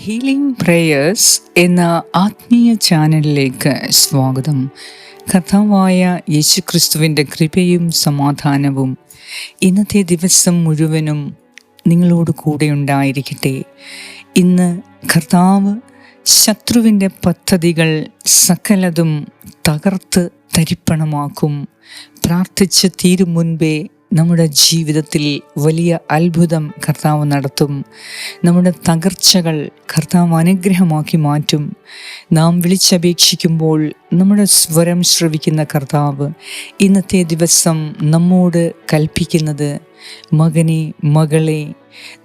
Healing prayers എന്ന ആത്മീയ ചാനലിലേക്ക് സ്വാഗതം. കഥാവായ യേശുക്രിസ്തുവിന്റെ കൃപയും സമാധാനവും ഇന്നത്തെ ദിവസം മുഴുവനും നിങ്ങളോട് കൂടെ ഉണ്ടായിരിക്കട്ടെ. ഇന്ന് കർത്താവ് ശത്രുവിന്റെ പദ്ധതികൾ സകലതും തകർത്ത് തരിപ്പണമാക്കും. പ്രാർത്ഥിച്ച് തീരും മുൻപേ നമ്മുടെ ജീവിതത്തിൽ വലിയ അത്ഭുതം കർത്താവ് നടത്തും. നമ്മുടെ തകർച്ചകൾ കർത്താവ് അനുഗ്രഹമാക്കി മാറ്റും. നാം വിളിച്ചപേക്ഷിക്കുമ്പോൾ നമ്മുടെ സ്വരം ശ്രവിക്കുന്ന കർത്താവ് ഇന്നത്തെ ദിവസം നമ്മോട് കൽപ്പിക്കുന്നത് മകനെ മകളെ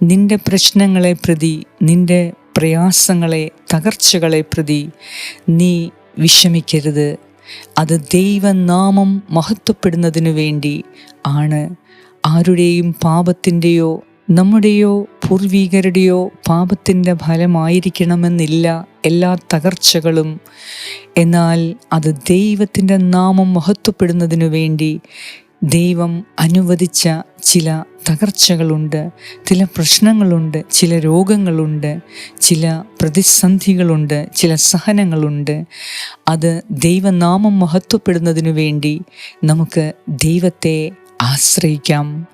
നിന്റെ പ്രശ്നങ്ങളെ പ്രതി നിന്റെ പ്രയാസങ്ങളെ തകർച്ചകളെ പ്രതി നീ വിഷമിക്കരുത്. അത് ദൈവനാമം മഹത്വപ്പെടുന്നതിനു വേണ്ടി ആണ്. ആരുടെയും പാപത്തിന്റെയോ നമ്മുടെയോ പൂർവീകരുടെയോ പാപത്തിന്റെ ഫലമായിരിക്കണമെന്നില്ല എല്ലാ തകർച്ചകളും. എന്നാൽ അത് ദൈവത്തിന്റെ നാമം മഹത്വപ്പെടുന്നതിനു വേണ്ടി ദൈവം അനുവദിച്ച ചില തകർച്ചകളുണ്ട് ചില പ്രശ്നങ്ങളുണ്ട് ചില രോഗങ്ങളുണ്ട് ചില പ്രതിസന്ധികളുണ്ട് ചില സഹനങ്ങളുണ്ട്. അത് ദൈവനാമം മഹത്വപ്പെടുന്നതിനു വേണ്ടി നമുക്ക് ദൈവത്തെ ആശ്രയിക്കാം.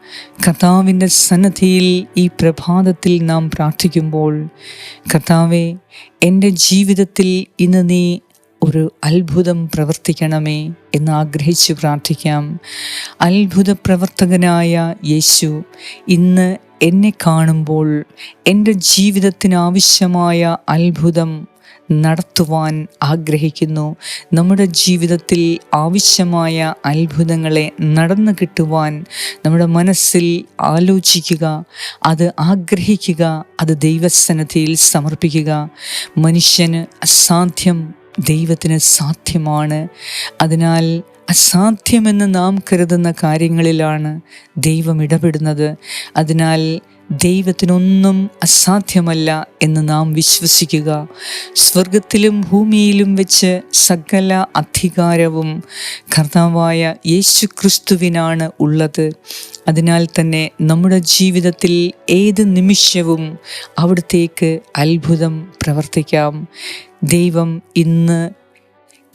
കർത്താവിന്റെ സന്നദ്ധിയിൽ ഈ പ്രഭാതത്തിൽ നാം പ്രാർത്ഥിക്കുമ്പോൾ കർത്താവെ എന്റെ ജീവിതത്തിൽ ഇന്ന് നീ ഒരു അത്ഭുതം പ്രവർത്തിക്കണമേ എന്ന് ആഗ്രഹിച്ചു പ്രാർത്ഥിക്കാം. അത്ഭുത പ്രവർത്തകനായ യേശു ഇന്ന് എന്നെ കാണുമ്പോൾ എന്റെ ജീവിതത്തിനാവശ്യമായ അത്ഭുതം നടത്തുവാൻ ആഗ്രഹിക്കുന്നു. നമ്മുടെ ജീവിതത്തിൽ ആവശ്യമായ അത്ഭുതങ്ങളെ നടന്നു കിട്ടുവാൻ നമ്മുടെ മനസ്സിൽ ആലോചിക്കുക അത് ആഗ്രഹിക്കുക അത് ദൈവസന്നദ്ധിയിൽ സമർപ്പിക്കുക. മനുഷ്യന് അസാധ്യം ദൈവത്തിന് സാധ്യമാണ്. അതിനാൽ അസാധ്യമെന്ന് നാം കരുതുന്ന കാര്യങ്ങളിലാണ് ദൈവം ഇടപെടുന്നത്. അതിനാൽ ദൈവത്തിനൊന്നും അസാധ്യമല്ല എന്ന് നാം വിശ്വസിക്കുക. സ്വർഗത്തിലും ഭൂമിയിലും വെച്ച് സകല അധികാരവും കർത്താവായ യേശു ക്രിസ്തുവിനാണ് ഉള്ളത്. അതിനാൽ തന്നെ നമ്മുടെ ജീവിതത്തിൽ ഏത് നിമിഷവും അവിടത്തേക്ക് അത്ഭുതം പ്രവർത്തിക്കാം. ദൈവം ഇന്ന്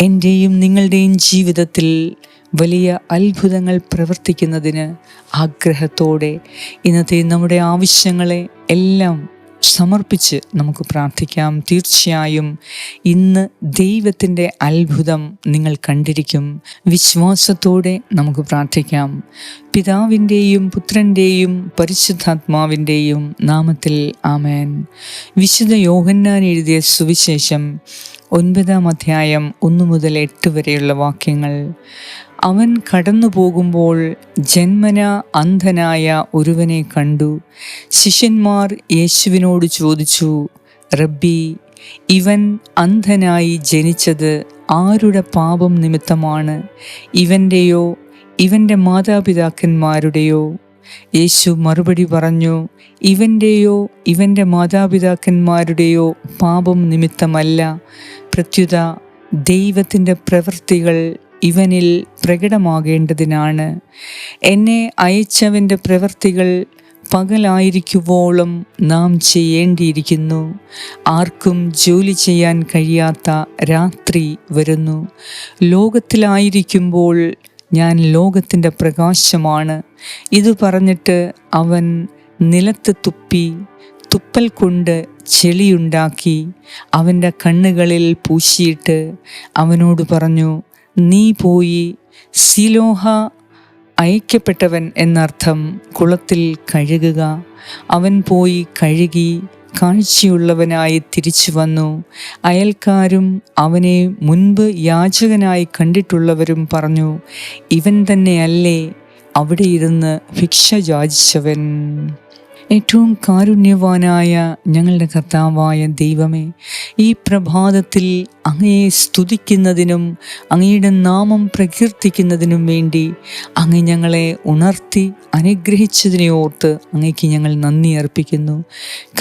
എന്റെയും നിങ്ങളുടെയും ജീവിതത്തിൽ വലിയ അത്ഭുതങ്ങൾ പ്രവർത്തിക്കുന്നതിന് ആഗ്രഹത്തോടെ ഇന്നത്തെ നമ്മുടെ ആവശ്യങ്ങളെ എല്ലാം സമർപ്പിച്ച് നമുക്ക് പ്രാർത്ഥിക്കാം. തീർച്ചയായും ഇന്ന് ദൈവത്തിന്റെ അത്ഭുതം നിങ്ങൾ കണ്ടിരിക്കും. വിശ്വാസത്തോടെ നമുക്ക് പ്രാർത്ഥിക്കാം. പിതാവിന്റെയും പുത്രന്റെയും പരിശുദ്ധാത്മാവിന്റെയും നാമത്തിൽ ആമേൻ. വിശുദ്ധ യോഹന്നാൻ എഴുതിയ സുവിശേഷം ഒൻപതാം അധ്യായം ഒന്നു മുതൽ എട്ട് വരെയുള്ള വാക്യങ്ങൾ. അവൻ കടന്നു പോകുമ്പോൾ ജന്മന അന്ധനായ ഒരുവനെ കണ്ടു. ശിഷ്യന്മാർ യേശുവിനോട് ചോദിച്ചു റബ്ബി ഇവൻ അന്ധനായി ജനിച്ചത് ആരുടെ പാപം നിമിത്തമാണ്? ഇവന്റെയോ ഇവന്റെ മാതാപിതാക്കന്മാരുടെയോ? യേശു മറുപടി പറഞ്ഞു ഇവന്റെയോ ഇവന്റെ മാതാപിതാക്കന്മാരുടെയോ പാപം നിമിത്തമല്ല. പ്രത്യുത ദൈവത്തിന്റെ പ്രവൃത്തികൾ ഇവനിൽ പ്രകടമാകേണ്ടതിനാണ്. എന്നെ അയച്ചവന്റെ പ്രവൃത്തികൾ പകലായിരിക്കുവോളം നാം ചെയ്യേണ്ടിയിരിക്കുന്നു. ആർക്കും ജോലി ചെയ്യാൻ കഴിയാത്ത രാത്രി വരുന്നു. ലോകത്തിലായിരിക്കുമ്പോൾ ഞാൻ ലോകത്തിന്റെ പ്രകാശമാണ്. ഇത് പറഞ്ഞിട്ട് അവൻ നിലത്ത് തുപ്പി തുപ്പൽ കൊണ്ട് ചെളിയുണ്ടാക്കി അവന്റെ കണ്ണുകളിൽ പൂശിയിട്ട് അവനോട് പറഞ്ഞു നീ പോയി സിലോഹ അയക്കപ്പെട്ടവൻ എന്നർത്ഥം കുളത്തിൽ കഴുകുക. അവൻ പോയി കഴുകി കാഴ്ചയുള്ളവനായി തിരിച്ചു വന്നു. അയൽക്കാരും അവനെ മുൻപ് യാചകനായി കണ്ടിട്ടുള്ളവരും പറഞ്ഞു ഇവൻ തന്നെയല്ലേ അവിടെ ഇരുന്ന് ഭിക്ഷ യാചിച്ചവൻ? ഏറ്റവും കാരുണ്യവാനായ ഞങ്ങളുടെ കർത്താവായ ദൈവമേ ഈ പ്രഭാതത്തിൽ അങ്ങയെ സ്തുതിക്കുന്നതിനും അങ്ങയുടെ നാമം പ്രകീർത്തിക്കുന്നതിനും വേണ്ടി അങ്ങ് ഞങ്ങളെ ഉണർത്തി അനുഗ്രഹിച്ചതിനെ ഓർത്ത് അങ്ങയ്ക്ക് ഞങ്ങൾ നന്ദി അർപ്പിക്കുന്നു.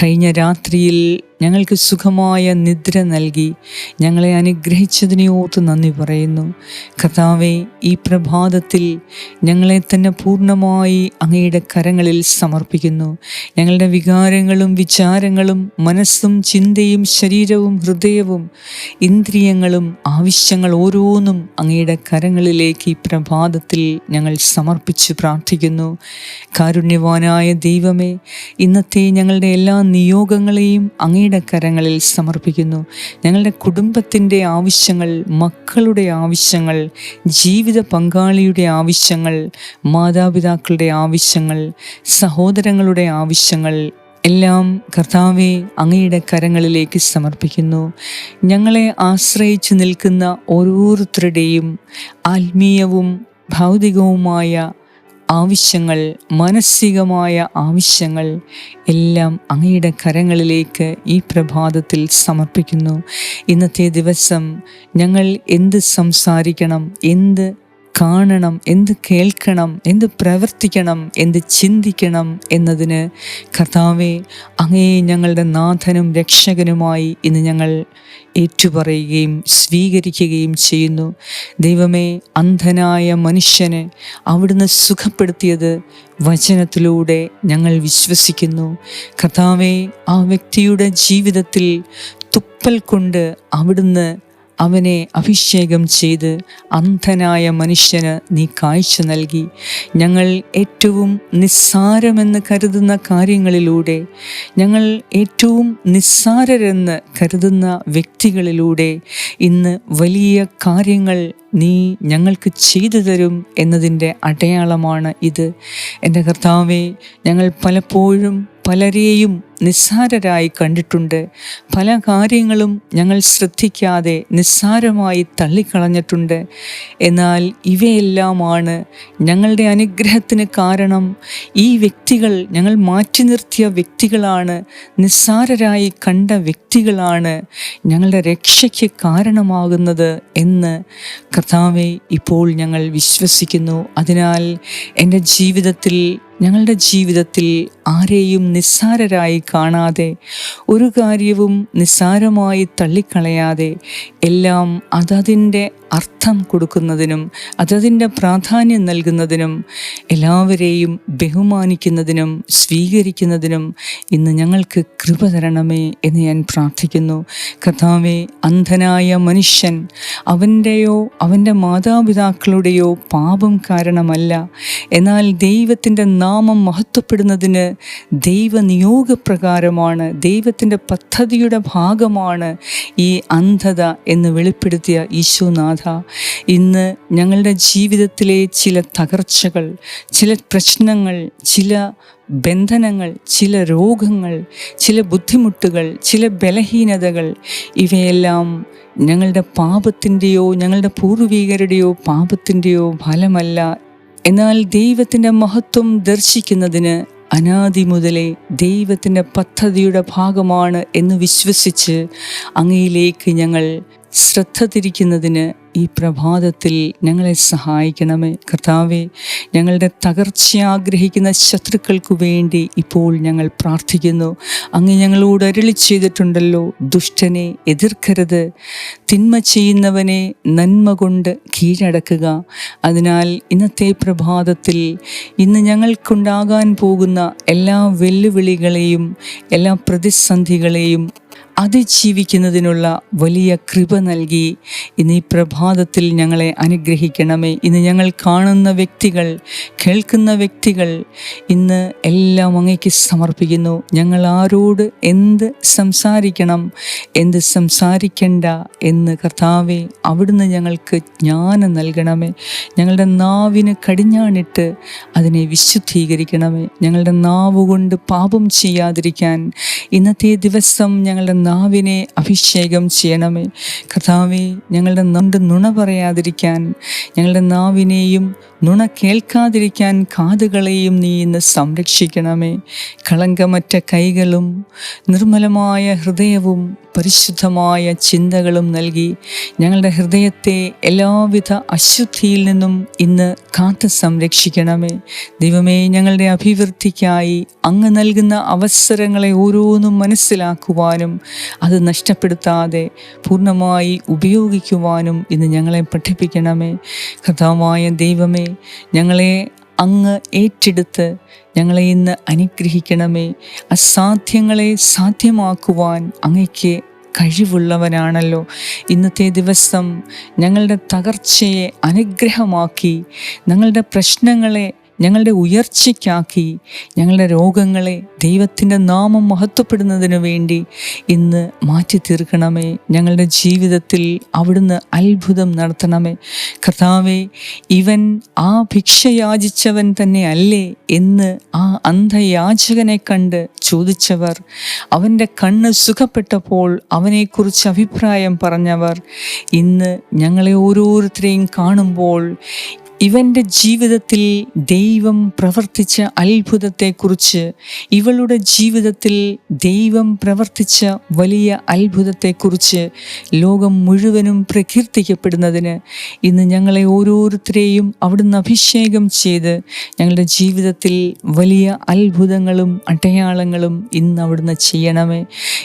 കഴിഞ്ഞ രാത്രിയിൽ ഞങ്ങൾക്ക് സുഖമായ നിദ്ര നൽകി ഞങ്ങളെ അനുഗ്രഹിച്ചതിനെ ഓർത്ത് നന്ദി പറയുന്നു. കർത്താവെ ഈ പ്രഭാതത്തിൽ ഞങ്ങളെ തന്നെ പൂർണമായി അങ്ങയുടെ കരങ്ങളിൽ സമർപ്പിക്കുന്നു. ഞങ്ങളുടെ വികാരങ്ങളും വിചാരങ്ങളും മനസ്സും ചിന്തയും ശരീരവും ഹൃദയവും ഇന്ദ്രിയങ്ങളും ആവശ്യങ്ങൾ ഓരോന്നും അങ്ങയുടെ കരങ്ങളിലേക്ക് ഈ പ്രഭാതത്തിൽ ഞങ്ങൾ സമർപ്പിച്ച് പ്രാർത്ഥിക്കുന്നു. കാരുണ്യവാനായ ദൈവമേ ഇന്നത്തെ ഞങ്ങളുടെ എല്ലാ നിയോഗങ്ങളെയും അങ്ങയുടെ കരങ്ങളിൽ സമർപ്പിക്കുന്നു. ഞങ്ങളുടെ കുടുംബത്തിന്റെ ആവശ്യങ്ങൾ മക്കളുടെ ആവശ്യങ്ങൾ ജീവിത പങ്കാളിയുടെ ആവശ്യങ്ങൾ മാതാപിതാക്കളുടെ ആവശ്യങ്ങൾ സഹോദരങ്ങളുടെ ആവശ്യങ്ങൾ എല്ലാം കർത്താവെ അങ്ങയുടെ കരങ്ങളിലേക്ക് സമർപ്പിക്കുന്നു. ഞങ്ങളെ ആശ്രയിച്ചു നിൽക്കുന്ന ഓരോരുത്തരുടെയും ആത്മീയവും ഭൗതികവുമായ ആവശ്യങ്ങൾ മാനസികമായ ആവശ്യങ്ങൾ എല്ലാം അങ്ങയുടെ കരങ്ങളിലേക്ക് ഈ പ്രഭാതത്തിൽ സമർപ്പിക്കുന്നു. ഇന്നത്തെ ദിവസം ഞങ്ങൾ എന്ത് സംസാരിക്കണം എന്ത് കാണണം എന്ത് കേൾക്കണം എന്ത് പ്രവർത്തിക്കണം എന്ത് ചിന്തിക്കണം എന്നതിന് കർത്താവെ അങ്ങേ ഞങ്ങളുടെ നാഥനും രക്ഷകനുമായി ഇന്ന് ഞങ്ങൾ ഏറ്റുപറയുകയും സ്വീകരിക്കുകയും ചെയ്യുന്നു. ദൈവമേ അന്ധനായ മനുഷ്യന് അവിടുന്ന് സുഖപ്പെടുത്തിയത് വചനത്തിലൂടെ ഞങ്ങൾ വിശ്വസിക്കുന്നു. കർത്താവെ ആ വ്യക്തിയുടെ ജീവിതത്തിൽ തുപ്പൽ കൊണ്ട് അവിടുന്ന് അവനെ അഭിഷേകം ചെയ്ത് അന്ധനായ മനുഷ്യന് നീ കാഴ്ച നൽകി. ഞങ്ങൾ ഏറ്റവും നിസ്സാരമെന്ന് കരുതുന്ന കാര്യങ്ങളിലൂടെ ഞങ്ങൾ ഏറ്റവും നിസ്സാരരെന്ന് കരുതുന്ന വ്യക്തികളിലൂടെ ഇന്ന് വലിയ കാര്യങ്ങൾ നീ ഞങ്ങൾക്ക് ചെയ്തു തരും എന്നതിന്റെ അടയാളമാണ് ഇത്. എന്റെ കർത്താവെ ഞങ്ങൾ പലപ്പോഴും പലരെയും നിസ്സാരരായി കണ്ടിട്ടുണ്ട്. പല കാര്യങ്ങളും ഞങ്ങൾ ശ്രദ്ധിക്കാതെ നിസ്സാരമായി തള്ളിക്കളഞ്ഞിട്ടുണ്ട്. എന്നാൽ ഇവയെല്ലാമാണ് ഞങ്ങളുടെ അനുഗ്രഹത്തിന് കാരണം. ഈ വ്യക്തികൾ ഞങ്ങൾ മാറ്റി നിർത്തിയ വ്യക്തികളാണ് നിസ്സാരരായി കണ്ട വ്യക്തികളാണ് ഞങ്ങളുടെ രക്ഷയ്ക്ക് കാരണമാകുന്നത് എന്ന് കർത്താവെ ഇപ്പോൾ ഞങ്ങൾ വിശ്വസിക്കുന്നു. അതിനാൽ എന്റെ ജീവിതത്തിൽ ഞങ്ങളുടെ ജീവിതത്തിൽ ആരെയും നിസ്സാരരായി കാണാതെ ഒരു കാര്യവും നിസ്സാരമായി തള്ളിക്കളയാതെ എല്ലാം അതതിന്റെ അർത്ഥം കൊടുക്കുന്നതിനും അതതിന്റെ പ്രാധാന്യം നൽകുന്നതിനും എല്ലാവരെയും ബഹുമാനിക്കുന്നതിനും സ്വീകരിക്കുന്നതിനും ഇന്ന് ഞങ്ങൾക്ക് കൃപ തരണമേ എന്ന് ഞാൻ പ്രാർത്ഥിക്കുന്നു. കഥാവെ അന്ധനായ മനുഷ്യൻ അവന്റെയോ അവന്റെ മാതാപിതാക്കളുടെയോ പാപം കാരണമല്ല. എന്നാൽ ദൈവത്തിന്റെ നാമം മഹത്വപ്പെടുന്നതിന് ദൈവനിയോഗപ്രകാരമാണ് ദൈവത്തിന്റെ പദ്ധതിയുടെ ഭാഗമാണ് ഈ അന്ധത എന്ന് വെളിപ്പെടുത്തിയ ഈശോനാഥ ഇന്ന് ഞങ്ങളുടെ ജീവിതത്തിലെ ചില തകർച്ചകൾ ചില പ്രശ്നങ്ങൾ ചില ബന്ധനങ്ങൾ ചില രോഗങ്ങൾ ചില ബുദ്ധിമുട്ടുകൾ ചില ബലഹീനതകൾ ഇവയെല്ലാം ഞങ്ങളുടെ പാപത്തിന്റെയോ ഞങ്ങളുടെ പൂർവികരുടെയോ പാപത്തിന്റെയോ ഫലമല്ല. എന്നാൽ ദൈവത്തിന്റെ മഹത്വം ദർശിക്കുന്നതിന് അനാദി മുതലേ ദൈവത്തിന്റെ പദ്ധതിയുടെ ഭാഗമാണ് എന്ന് വിശ്വസിച്ച് അങ്ങയിലേക്ക് ഞങ്ങൾ ശ്രദ്ധ തിരിക്കുന്നതിന് ഈ പ്രഭാതത്തിൽ ഞങ്ങളെ സഹായിക്കണമേ. കർത്താവെ ഞങ്ങളുടെ തകർച്ച ആഗ്രഹിക്കുന്ന ശത്രുക്കൾക്ക് വേണ്ടി ഇപ്പോൾ ഞങ്ങൾ പ്രാർത്ഥിക്കുന്നു. അങ്ങ് ഞങ്ങളോട് അരളി ചെയ്തിട്ടുണ്ടല്ലോ ദുഷ്ടനെ എതിർക്കരുത്. തിന്മ ചെയ്യുന്നവനെ നന്മ കൊണ്ട് കീഴടക്കുക. അതിനാൽ ഇന്നത്തെ പ്രഭാതത്തിൽ ഇന്ന് ഞങ്ങൾക്കുണ്ടാകാൻ പോകുന്ന എല്ലാ വെല്ലുവിളികളെയും എല്ലാ പ്രതിസന്ധികളെയും അതിജീവിക്കുന്നതിനുള്ള വലിയ കൃപ നൽകി. ഇന്ന് ഈ പ്രഭാതത്തിൽ ഞങ്ങളെ അനുഗ്രഹിക്കണമേ. ഇന്ന് ഞങ്ങൾ കാണുന്ന വ്യക്തികൾ കേൾക്കുന്ന വ്യക്തികൾ ഇന്ന് എല്ലാം അങ്ങേക്ക് സമർപ്പിക്കുന്നു. ഞങ്ങൾ ആരോട് എന്ത് സംസാരിക്കണം എന്ത് സംസാരിക്കണ്ട എന്ന് കർത്താവെ അവിടുന്ന് ഞങ്ങൾക്ക് ജ്ഞാനം നൽകണമേ. ഞങ്ങളുടെ നാവിന് കടിഞ്ഞാണിട്ട് അതിനെ വിശുദ്ധീകരിക്കണമേ. ഞങ്ങളുടെ നാവുകൊണ്ട് പാപം ചെയ്യാതിരിക്കാൻ ഇന്നത്തെ ദിവസം ഞങ്ങളുടെ നാവിനെ അഭിഷേകം ചെയ്യണമേ. കഥാവെ ഞങ്ങളുടെ നണ്ട് നുണ പറയാതിരിക്കാൻ ഞങ്ങളുടെ നാവിനെയും നുണ കേൾക്കാതിരിക്കാൻ കാതുകളെയും നീ ഇന്ന് സംരക്ഷിക്കണമേ. കളങ്കമറ്റ കൈകളും നിർമ്മലമായ ഹൃദയവും പരിശുദ്ധമായ ചിന്തകളും നൽകി ഞങ്ങളുടെ ഹൃദയത്തെ എല്ലാവിധ അശുദ്ധിയിൽ നിന്നും ഇന്ന് കാത്തു സംരക്ഷിക്കണമേ. ദൈവമേ ഞങ്ങളുടെ അഭിവൃദ്ധിക്കായി അങ്ങ് നൽകുന്ന അവസരങ്ങളെ ഓരോന്നും മനസ്സിലാക്കുവാനും അത് നഷ്ടപ്പെടുത്താതെ പൂർണമായി ഉപയോഗിക്കുവാനും ഇന്ന് ഞങ്ങളെ പഠിപ്പിക്കണമേ. കഥാവായ ദൈവമേ ഞങ്ങളെ അങ്ങ് ഏറ്റെടുത്ത് ഞങ്ങളെ ഇന്ന് അനുഗ്രഹിക്കണമേ. അസാധ്യങ്ങളെ സാധ്യമാക്കുവാൻ അങ്ങയ്ക്ക് കഴിവുള്ളവനാണല്ലോ. ഇന്നത്തെ ദിവസം ഞങ്ങളുടെ തകർച്ചയെ അനുഗ്രഹമാക്കി ഞങ്ങളുടെ പ്രശ്നങ്ങളെ ഞങ്ങളുടെ ഉയർച്ചയ്ക്കാക്കി ഞങ്ങളുടെ രോഗങ്ങളെ ദൈവത്തിന്റെ നാമം മഹത്വപ്പെടുന്നതിനു വേണ്ടി ഇന്ന് മാറ്റി തീർക്കണമേ ഞങ്ങളുടെ ജീവിതത്തിൽ അവിടുന്ന് അത്ഭുതം നടത്തണമേ. കർത്താവെ ഇവൻ ആ ഭിക്ഷ യാചിച്ചവൻ തന്നെ അല്ലേ എന്ന് ആ അന്ധയാചകനെ കണ്ട് ചോദിച്ചവർ അവന്റെ കണ്ണ് സുഖപ്പെട്ടപ്പോൾ അവനെക്കുറിച്ച് അഭിപ്രായം പറഞ്ഞവർ ഇന്ന് ഞങ്ങളെ ഓരോരുത്തരെയും കാണുമ്പോൾ ഇവന്റെ ജീവിതത്തിൽ ദൈവം പ്രവർത്തിച്ച അത്ഭുതത്തെക്കുറിച്ച് ഇവളുടെ ജീവിതത്തിൽ ദൈവം പ്രവർത്തിച്ച വലിയ അത്ഭുതത്തെക്കുറിച്ച് ലോകം മുഴുവനും പ്രകീർത്തിക്കപ്പെടുന്നതിന് ഇന്ന് ഞങ്ങളെ ഓരോരുത്തരെയും അവിടുന്ന് അഭിഷേകം ചെയ്ത് ഞങ്ങളുടെ ജീവിതത്തിൽ വലിയ അത്ഭുതങ്ങളും അടയാളങ്ങളും ഇന്ന് അവിടുന്ന് ചെയ്യണമേ.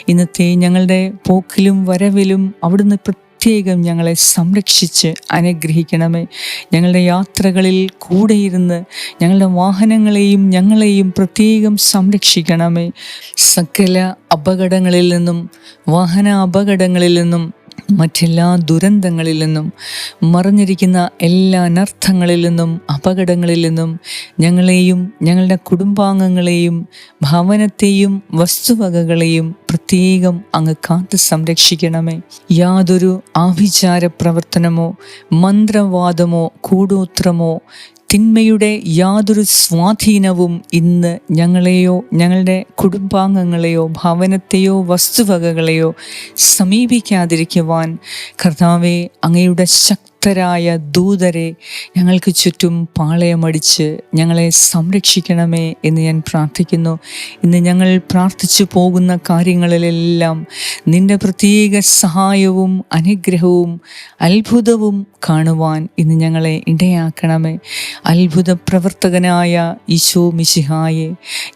ഇന്നത്തെ ഞങ്ങളുടെ പോക്കിലും വരവിലും അവിടുന്ന് പ്രത്യേകം ഞങ്ങളെ സംരക്ഷിച്ച് അനുഗ്രഹിക്കണമേ. ഞങ്ങളുടെ യാത്രകളിൽ കൂടെയിരുന്ന് ഞങ്ങളുടെ വാഹനങ്ങളെയും ഞങ്ങളെയും പ്രത്യേകം സംരക്ഷിക്കണമേ. സകല അപകടങ്ങളിൽ നിന്നും വാഹന അപകടങ്ങളിൽ നിന്നും മറ്റെല്ലാ ദുരന്തങ്ങളിൽ നിന്നും മറിഞ്ഞിരിക്കുന്ന എല്ലാ അനർത്ഥങ്ങളിൽ നിന്നും അപകടങ്ങളിൽ നിന്നും ഞങ്ങളെയും ഞങ്ങളുടെ കുടുംബാംഗങ്ങളെയും ഭവനത്തെയും വസ്തുവകകളെയും പ്രത്യേകം അങ്ങ് കാത്തു സംരക്ഷിക്കണമേ. യാതൊരു ആഭിചാര പ്രവർത്തനമോ മന്ത്രവാദമോ കൂടോത്രമോ തിന്മയുടെ യാതൊരു സ്വാധീനവും ഇന്ന് ഞങ്ങളെയോ ഞങ്ങളുടെ കുടുംബാംഗങ്ങളെയോ ഭവനത്തെയോ വസ്തുവകകളെയോ സമീപിക്കാതിരിക്കുവാൻ കർത്താവെ അങ്ങയുടെ ശക്തി ശക്തരായ ദൂതരെ ഞങ്ങൾക്ക് ചുറ്റും പാളയമടിച്ച് ഞങ്ങളെ സംരക്ഷിക്കണമേ എന്ന് ഞാൻ പ്രാർത്ഥിക്കുന്നു. ഇന്ന് ഞങ്ങൾ പ്രാർത്ഥിച്ചു പോകുന്ന കാര്യങ്ങളിലെല്ലാം നിന്റെ പ്രത്യേക സഹായവും അനുഗ്രഹവും അത്ഭുതവും കാണുവാൻ ഇന്ന് ഞങ്ങളെ ഇടയാക്കണമേ. അത്ഭുത പ്രവർത്തകനായ ഈശോ മിശിഹായെ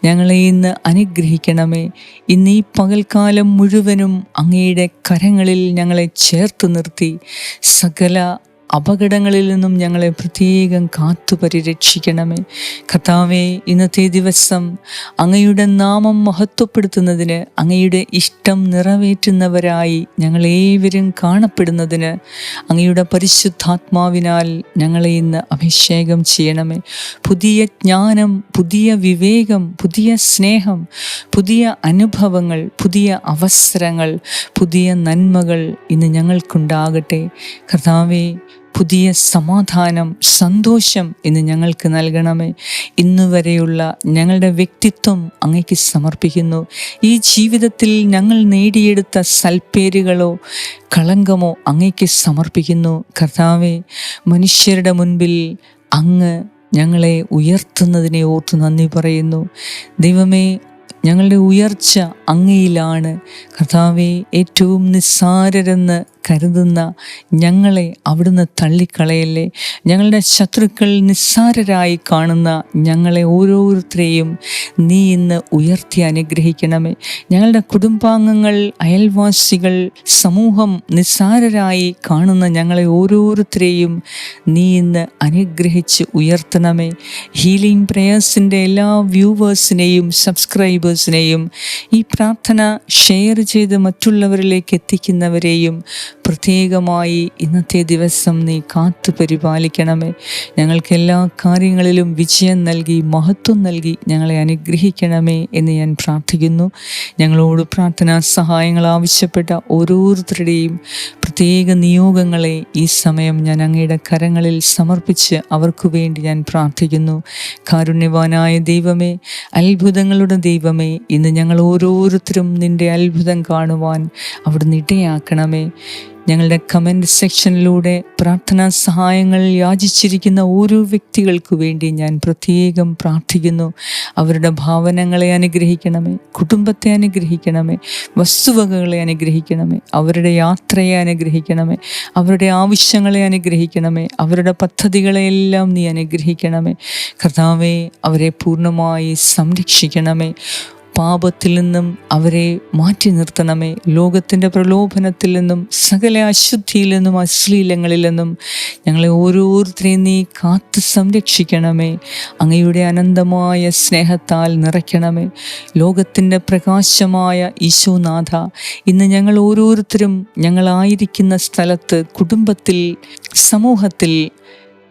ഞങ്ങളെ ഇന്ന് അനുഗ്രഹിക്കണമേ. ഇന്ന് ഈ പകൽക്കാലം മുഴുവനും അങ്ങയുടെ കരങ്ങളിൽ ഞങ്ങളെ ചേർത്ത് നിർത്തി. സകല അപകടങ്ങളിൽ നിന്നും ഞങ്ങളെ പ്രത്യേകം കാത്തു പരിരക്ഷിക്കണമേ. കർത്താവെ ഇന്നത്തെ ദിവസം അങ്ങയുടെ നാമം മഹത്വപ്പെടുത്തുന്നതിന് അങ്ങയുടെ ഇഷ്ടം നിറവേറ്റുന്നവരായി ഞങ്ങളേവരും കാണപ്പെടുന്നതിന് അങ്ങയുടെ പരിശുദ്ധാത്മാവിനാൽ ഞങ്ങളെ ഇന്ന് അഭിഷേകം ചെയ്യണമേ. പുതിയ ജ്ഞാനം പുതിയ വിവേകം പുതിയ സ്നേഹം പുതിയ അനുഭവങ്ങൾ പുതിയ അവസരങ്ങൾ പുതിയ നന്മകൾ ഇന്ന് ഞങ്ങൾക്കുണ്ടാകട്ടെ. കർത്താവെ പുതിയ സമാധാനം സന്തോഷം ഇന്ന് ഞങ്ങൾക്ക് നൽകണമേ. ഇന്ന് വരെയുള്ള ഞങ്ങളുടെ വ്യക്തിത്വം അങ്ങയ്ക്ക് സമർപ്പിക്കുന്നു. ഈ ജീവിതത്തിൽ ഞങ്ങൾ നേടിയെടുത്ത സൽപ്പേരുകളോ കളങ്കമോ അങ്ങയ്ക്ക് സമർപ്പിക്കുന്നു. കർത്താവെ മനുഷ്യരുടെ മുൻപിൽ അങ്ങ് ഞങ്ങളെ ഉയർത്തുന്നതിനെ ഓർത്ത് നന്ദി പറയുന്നു. ദൈവമേ ഞങ്ങളുടെ ഉയർച്ച അങ്ങയിലാണ്. കർത്താവെ ഏറ്റവും നിസ്സാരരെന്ന് കരുതുന്ന ഞങ്ങളെ അവിടുന്ന് തള്ളിക്കളയല്ലേ? ഞങ്ങളുടെ ശത്രുക്കൾ നിസ്സാരരായി കാണുന്ന ഞങ്ങളെ ഓരോരുത്തരെയും നീ ഇന്ന് ഉയർത്തി അനുഗ്രഹിക്കണമേ. ഞങ്ങളുടെ കുടുംബാംഗങ്ങൾ അയൽവാസികൾ സമൂഹം നിസ്സാരരായി കാണുന്ന ഞങ്ങളെ ഓരോരുത്തരെയും നീ ഇന്ന് അനുഗ്രഹിച്ച് ഉയർത്തണമേ. ഹീലിംഗ് പ്രേയേഴ്സിന്റെ എല്ലാ വ്യൂവേഴ്സിനെയും സബ്സ്ക്രൈബേഴ്സിനെയും ഈ പ്രാർത്ഥന ഷെയർ ചെയ്ത് മറ്റുള്ളവരിലേക്ക് എത്തിക്കുന്നവരെയും പ്രത്യേകമായി ഇന്നത്തെ ദിവസം നീ കാത്തു പരിപാലിക്കണമേ. ഞങ്ങൾക്ക് എല്ലാ കാര്യങ്ങളിലും വിജയം നൽകി മഹത്വം നൽകി ഞങ്ങളെ അനുഗ്രഹിക്കണമേ എന്ന് ഞാൻ പ്രാർത്ഥിക്കുന്നു. ഞങ്ങളോട് പ്രാർത്ഥനാ സഹായങ്ങൾ ആവശ്യപ്പെട്ട ഓരോരുത്തരുടെയും പ്രത്യേക നിയോഗങ്ങളെ ഈ സമയം ഞാൻ അങ്ങയുടെ കരങ്ങളിൽ സമർപ്പിച്ച് അവർക്കു വേണ്ടി ഞാൻ പ്രാർത്ഥിക്കുന്നു. കാരുണ്യവാനായ ദൈവമേ അത്ഭുതങ്ങളുടെ ദൈവമേ ഇന്ന് ഞങ്ങൾ ഓരോരുത്തരും നിന്റെ അത്ഭുതം കാണുവാൻ അവിടുന്ന് ഇടയാക്കണമേ. ഞങ്ങളുടെ കമന്റ് സെക്ഷനിലൂടെ പ്രാർത്ഥനാ സഹായങ്ങൾ യാചിച്ചിരിക്കുന്ന ഓരോ വ്യക്തികൾക്ക് വേണ്ടി ഞാൻ പ്രത്യേകം പ്രാർത്ഥിക്കുന്നു. അവരുടെ ഭാവനങ്ങളെ അനുഗ്രഹിക്കണമേ കുടുംബത്തെ അനുഗ്രഹിക്കണമേ വസ്തുവകകളെ അനുഗ്രഹിക്കണമേ അവരുടെ യാത്രയെ അനുഗ്രഹിക്കണമേ അവരുടെ ആവശ്യങ്ങളെ അനുഗ്രഹിക്കണമേ അവരുടെ പദ്ധതികളെയെല്ലാം നീ അനുഗ്രഹിക്കണമേ. കർത്താവെ അവരെ പൂർണമായി സംരക്ഷിക്കണമേ. പാപത്തിൽ നിന്നും അവരെ മാറ്റി നിർത്തണമേ. ലോകത്തിന്റെ പ്രലോഭനത്തിൽ നിന്നും സകല അശുദ്ധിയിൽ നിന്നും അശ്ലീലങ്ങളിൽ നിന്നും ഞങ്ങളെ ഓരോരുത്തരെയും നീ കാത്തു സംരക്ഷിക്കണമേ. അങ്ങയുടെ അനന്തമായ സ്നേഹത്താൽ നിറയ്ക്കണമേ. ലോകത്തിന്റെ പ്രകാശമായ ഈശോനാഥ ഇന്ന് ഞങ്ങൾ ഓരോരുത്തരും ഞങ്ങളായിരിക്കുന്ന സ്ഥലത്ത് കുടുംബത്തിൽ സമൂഹത്തിൽ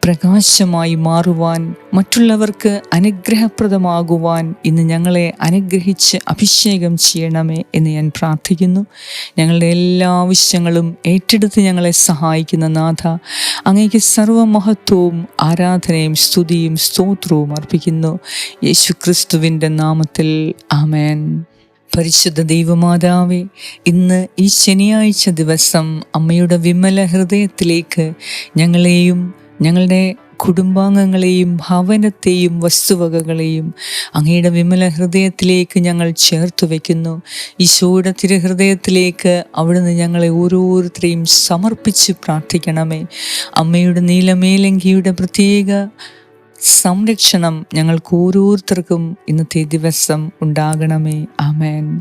പ്രകാശമായി മാറുവാൻ മറ്റുള്ളവർക്ക് അനുഗ്രഹപ്രദമാകുവാൻ ഇന്ന് ഞങ്ങളെ അനുഗ്രഹിച്ച് അഭിഷേകം ചെയ്യണമേ എന്ന് ഞാൻ പ്രാർത്ഥിക്കുന്നു. ഞങ്ങളുടെ എല്ലാ ആവശ്യങ്ങളും ഏറ്റെടുത്ത് ഞങ്ങളെ സഹായിക്കുന്ന നാഥ അങ്ങേക്ക് സർവമഹത്വവും ആരാധനയും സ്തുതിയും സ്തോത്രവും അർപ്പിക്കുന്നു. യേശു ക്രിസ്തുവിന്റെ നാമത്തിൽ ആമേൻ. പരിശുദ്ധ ദൈവമാതാവേ ഇന്ന് ഈ ശനിയാഴ്ച ദിവസം അമ്മയുടെ വിമല ഹൃദയത്തിലേക്ക് ഞങ്ങളെയും ഞങ്ങളുടെ കുടുംബാംഗങ്ങളെയും ഭവനത്തെയും വസ്തുവകകളെയും അങ്ങയുടെ വിമല ഹൃദയത്തിലേക്ക് ഞങ്ങൾ ചേർത്ത് വയ്ക്കുന്നു ഈശോയുടെ തിരുഹൃദയത്തിലേക്ക് അവിടുന്ന് ഞങ്ങളെ ഓരോരുത്തരെയും സമർപ്പിച്ച് പ്രാർത്ഥിക്കണമേ. അമ്മയുടെ നീലമേലങ്കിയുടെ പ്രത്യേക സംരക്ഷണം ഞങ്ങൾക്ക് ഓരോരുത്തർക്കും ഇന്നത്തെ ദിവസം ഉണ്ടാകണമേ. ആമേൻ.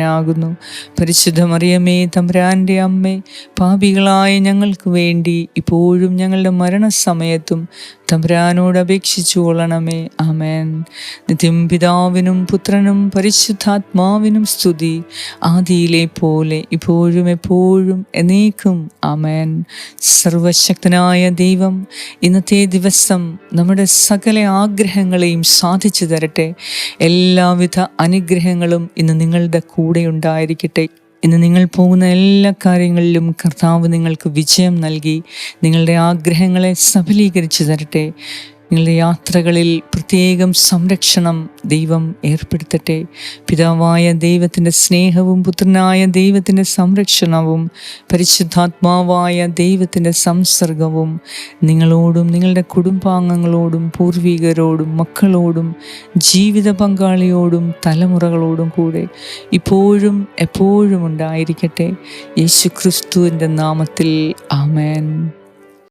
അനുഗ്രഹിക്കപ്പെട്ടവനാകുന്നു പരിശുദ്ധ മറിയമേ തമ്പുരാന്റെ അമ്മേ പാപികളായ ഞങ്ങൾക്ക് വേണ്ടി ഇപ്പോഴും ഞങ്ങളുടെ മരണസമയത്തും തമ്പുരാനോട് അപേക്ഷിച്ചു കൊള്ളണമേ. ആമേൻ. നിത്യം പിതാവിനും പുത്രനും പരിശുദ്ധാത്മാവിനും സ്തുതി. ആദിയിലെ പോലെ ഇപ്പോഴും എപ്പോഴും എന്നേക്കും ആമേൻ. സർവശക്തനായ ദൈവം ഇന്നത്തെ ദിവസം നമ്മുടെ സകല ആഗ്രഹങ്ങളെയും സാധിച്ചു തരട്ടെ. എല്ലാവിധ അനുഗ്രഹങ്ങളും ഇന്ന് നിങ്ങളുടെ കൂടെ ഉണ്ടായിരിക്കട്ടെ. ഇന്ന് നിങ്ങൾ പോകുന്ന എല്ലാ കാര്യങ്ങളിലും കർത്താവ് നിങ്ങൾക്ക് വിജയം നൽകി നിങ്ങളുടെ ആഗ്രഹങ്ങളെ സഫലീകരിച്ചു തരട്ടെ. നിങ്ങളുടെ യാത്രകളിൽ പ്രത്യേകം സംരക്ഷണം ദൈവം ഏർപ്പെടുത്തട്ടെ. പിതാവായ ദൈവത്തിന്റെ സ്നേഹവും പുത്രനായ ദൈവത്തിന്റെ സംരക്ഷണവും പരിശുദ്ധാത്മാവായ ദൈവത്തിന്റെ സംസർഗവും നിങ്ങളോടും നിങ്ങളുടെ കുടുംബാംഗങ്ങളോടും പൂർവികരോടും മക്കളോടും ജീവിത പങ്കാളിയോടും തലമുറകളോടും കൂടെ ഇപ്പോഴും എപ്പോഴും ഉണ്ടായിരിക്കട്ടെ. യേശു ക്രിസ്തുവിന്റെ നാമത്തിൽ ആമേൻ.